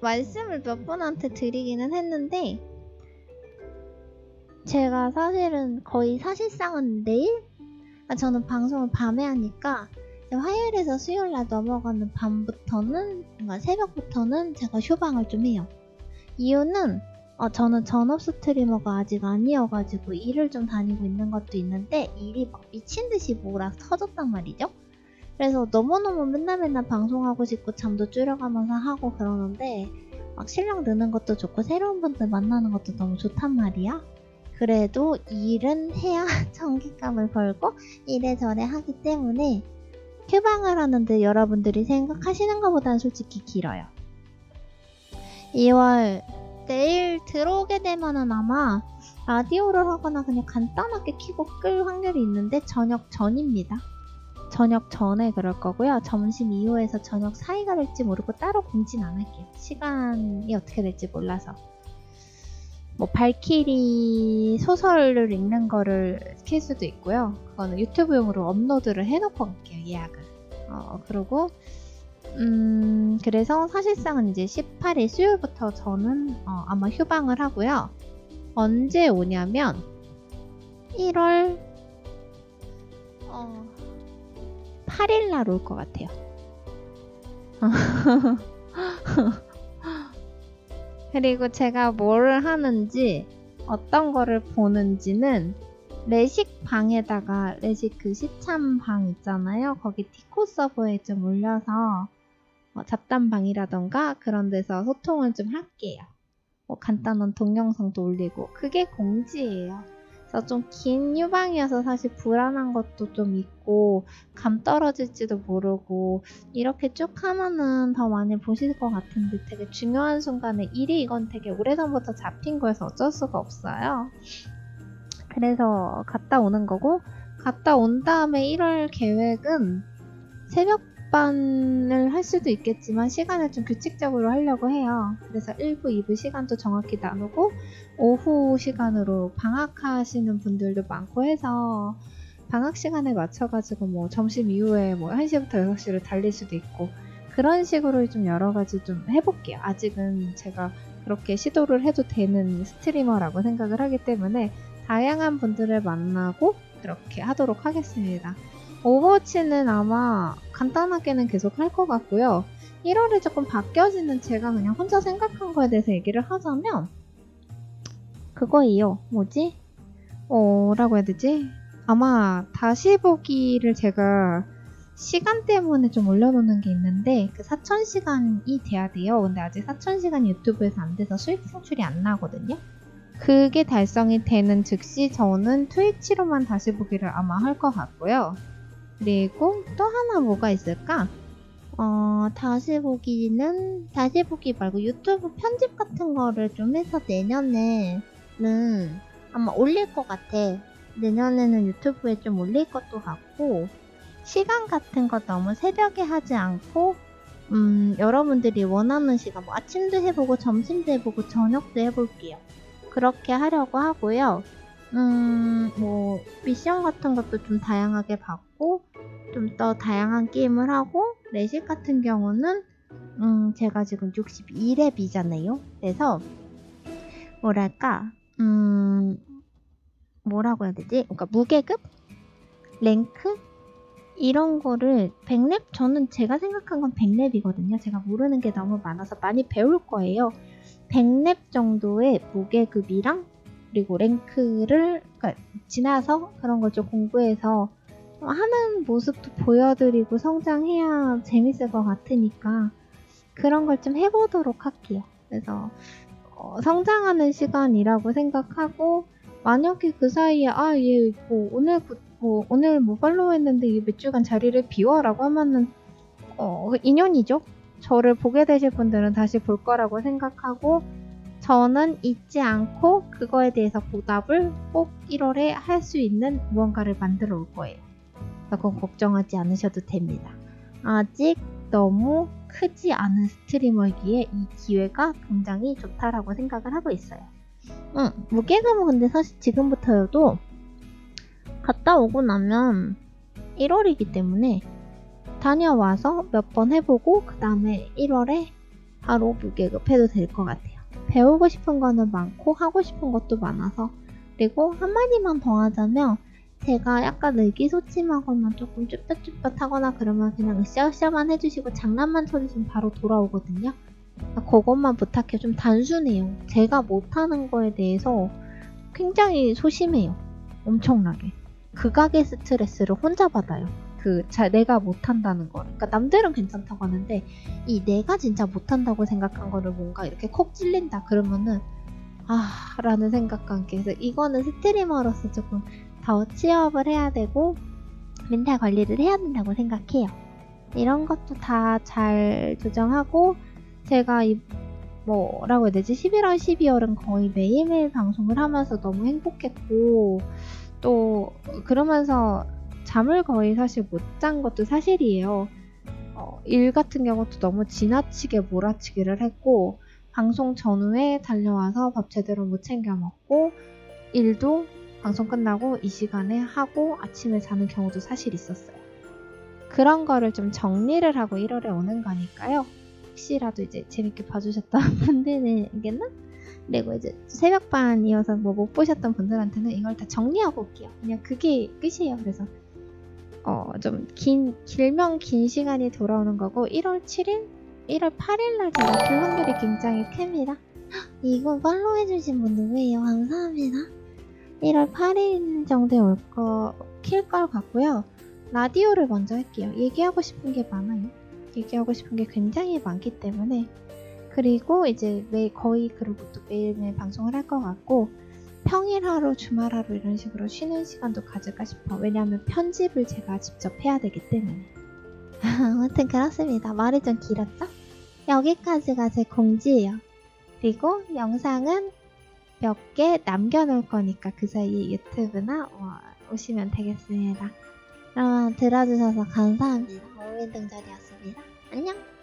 말씀을 몇 분한테 드리기는 했는데 제가 사실은 거의 사실상은 내일 아, 저는 방송을 밤에 하니까 화요일에서 수요일 날 넘어가는 밤부터는 뭔가 새벽부터는 제가 휴방을 좀 해요. 이유는 어, 저는 전업 스트리머가 아직 아니어가지고 일을 좀 다니고 있는 것도 있는데 일이 막 미친 듯이 몰아 터졌단 말이죠. 그래서 너무너무 맨날 맨날 방송하고 싶고 잠도 줄여가면서 하고 그러는데 막 실력 느는 것도 좋고 새로운 분들 만나는 것도 너무 좋단 말이야. 그래도 일은 해야 전기감을 벌고 이래저래 하기 때문에 휴방을 하는데 여러분들이 생각하시는 것보다는 솔직히 길어요. 2월 내일 들어오게 되면은 아마 라디오를 하거나 그냥 간단하게 키고 끌 확률이 있는데 저녁 전입니다. 저녁 전에 그럴 거고요. 점심 이후에서 저녁 사이가 될지 모르고 따로 공지는 안 할게요. 시간이 어떻게 될지 몰라서. 뭐 발키리 소설을 읽는 거를 킬 수도 있고요. 그거는 유튜브용으로 업로드를 해놓고 갈게요. 예약을. 어 그리고 음 그래서 사실상은 이제 18일 수요일부터 저는 어, 아마 휴방을 하고요. 언제 오냐면 1월 어 8일 날 올 것 같아요. 그리고 제가 뭘 하는지 어떤 거를 보는지는 레식 방에다가 레식 그 시참 방 있잖아요. 거기 티코 서버에 좀 올려서 뭐 잡담 방이라던가 그런 데서 소통을 좀 할게요. 뭐 간단한 동영상도 올리고 그게 공지예요. 그래서 좀긴 휴방이어서 사실 불안한 것도 좀 있고 감 떨어질지도 모르고 이렇게 쭉 하면은 더 많이 보실 것 같은데 되게 중요한 순간에 일이 이건 되게 오래전부터 잡힌 거여서 어쩔 수가 없어요. 그래서 갔다 오는 거고 갔다 온 다음에 1월 계획은 새벽 반을 할 수도 있겠지만 시간을 좀 규칙적으로 하려고 해요. 그래서 1부, 2부 시간도 정확히 나누고 오후 시간으로 방학하시는 분들도 많고 해서 방학 시간에 맞춰가지고 뭐 점심 이후에 뭐 1시부터 6시를 달릴 수도 있고 그런 식으로 좀 여러 가지 좀 해볼게요. 아직은 제가 그렇게 시도를 해도 되는 스트리머라고 생각을 하기 때문에 다양한 분들을 만나고 그렇게 하도록 하겠습니다. 오버워치는 아마 간단하게는 계속 할 것 같고요. 1월에 조금 바뀌어지는 제가 그냥 혼자 생각한 거에 대해서 얘기를 하자면 그거예요. 뭐지? 어, 라고 해야 되지? 아마 다시 보기를 제가 시간 때문에 좀 올려놓는 게 있는데 그 4,000시간이 돼야 돼요. 근데 아직 4,000시간이 유튜브에서 안 돼서 수익 창출이 안 나거든요. 그게 달성이 되는 즉시 저는 트위치로만 다시 보기를 아마 할 것 같고요. 그리고 또 하나 뭐가 있을까? 어, 다시 보기는, 다시 보기 말고 유튜브 편집 같은 거를 좀 해서 내년에는 아마 올릴 것 같아. 내년에는 유튜브에 좀 올릴 것도 같고, 시간 같은 거 너무 새벽에 하지 않고, 음, 여러분들이 원하는 시간, 뭐 아침도 해보고, 점심도 해보고, 저녁도 해볼게요. 그렇게 하려고 하고요. 음, 뭐, 미션 같은 것도 좀 다양하게 받고, 좀 더 다양한 게임을 하고, 레식 같은 경우는, 음, 제가 지금 61렙이잖아요. 그래서, 뭐랄까, 음, 뭐라고 해야 되지? 그러니까 무계급? 랭크? 이런 거를 100렙? 저는 제가 생각한 건 100렙이거든요. 제가 모르는 게 너무 많아서 많이 배울 거예요. 100렙 정도의 무계급이랑 그리고 랭크를 그러니까 지나서 그런 걸 좀 공부해서 하는 모습도 보여드리고 성장해야 재밌을 것 같으니까 그런 걸 좀 해보도록 할게요. 그래서 어, 성장하는 시간이라고 생각하고 만약에 그 사이에 아얘 뭐 오늘 구- 뭐 오늘 뭐 팔로우했는데 몇 주간 자리를 비워라고 하면은 어 인연이죠. 저를 보게 되실 분들은 다시 볼 거라고 생각하고 저는 잊지 않고 그거에 대해서 보답을 꼭 1월에 할 수 있는 무언가를 만들어 올 거예요. 그건 걱정하지 않으셔도 됩니다. 아직 너무 크지 않은 스트리머이기에 이 기회가 굉장히 좋다라고 생각을 하고 있어요. 응, 무게감은 근데 사실 지금부터여도 갔다 오고 나면 1월이기 때문에 다녀와서 몇 번 해보고 그 다음에 1월에 바로 무계급 해도 될 것 같아요. 배우고 싶은 거는 많고 하고 싶은 것도 많아서 그리고 한마디만 더 하자면 제가 약간 의기소침하거나 조금 쭈뼛쭈뼛하거나 그러면 그냥 으쌰으쌰만 해주시고 장난만 쳐주시면 바로 돌아오거든요. 그러니까 그것만 부탁해 좀 단순해요. 제가 못하는 거에 대해서 굉장히 소심해요. 엄청나게. 극악의 스트레스를 혼자 받아요. 그, 자, 내가 못한다는 거. 그러니까 남들은 괜찮다고 하는데, 이 내가 진짜 못한다고 생각한 거를 뭔가 이렇게 콕 찔린다. 그러면은, 아, 라는 생각과 함께. 그래서 이거는 스트리머로서 조금 더 취업을 해야 되고, 멘탈 관리를 해야 된다고 생각해요. 이런 것도 다 잘 조정하고, 제가 이, 뭐라고 해야 되지? 11월, 12월은 거의 매일매일 방송을 하면서 너무 행복했고, 또, 그러면서 잠을 거의 사실 못 잔 것도 사실이에요. 어, 일 같은 경우도 너무 지나치게 몰아치기를 했고, 방송 전후에 달려와서 밥 제대로 못 챙겨 먹고, 일도 방송 끝나고 이 시간에 하고 아침에 자는 경우도 사실 있었어요. 그런 거를 좀 정리를 하고 1월에 오는 거니까요. 혹시라도 이제 재밌게 봐주셨던 분들에게는 그리고 이제 새벽반 이어서 뭐 못 보셨던 분들한테는 이걸 다 정리하고 올게요. 그냥 그게 끝이에요. 그래서 어 좀 긴 길면 긴 시간이 돌아오는 거고 1월 7일, 1월 8일 날 제가 킬 확률이 굉장히 큽니다. 헉, 이거 팔로우 해주신 분 누구예요? 감사합니다. 1월 8일 정도에 올 거, 킬걸 같고요. 라디오를 먼저 할게요. 얘기하고 싶은 게 많아요. 얘기하고 싶은 게 굉장히 많기 때문에 그리고 이제 매 거의 그로부터 매일매일 방송을 할 것 같고 평일 하루 주말 하루 이런 식으로 쉬는 시간도 가질까 싶어 왜냐하면 편집을 제가 직접 해야 되기 때문에 아무튼 그렇습니다 말이 좀 길었죠? 여기까지가 제 공지예요 그리고 영상은 몇 개 남겨놓을 거니까 그 사이에 유튜브나 와- 오시면 되겠습니다 그러면 들어주셔서 감사합니다. 오랜 등절이었습니다. 안녕!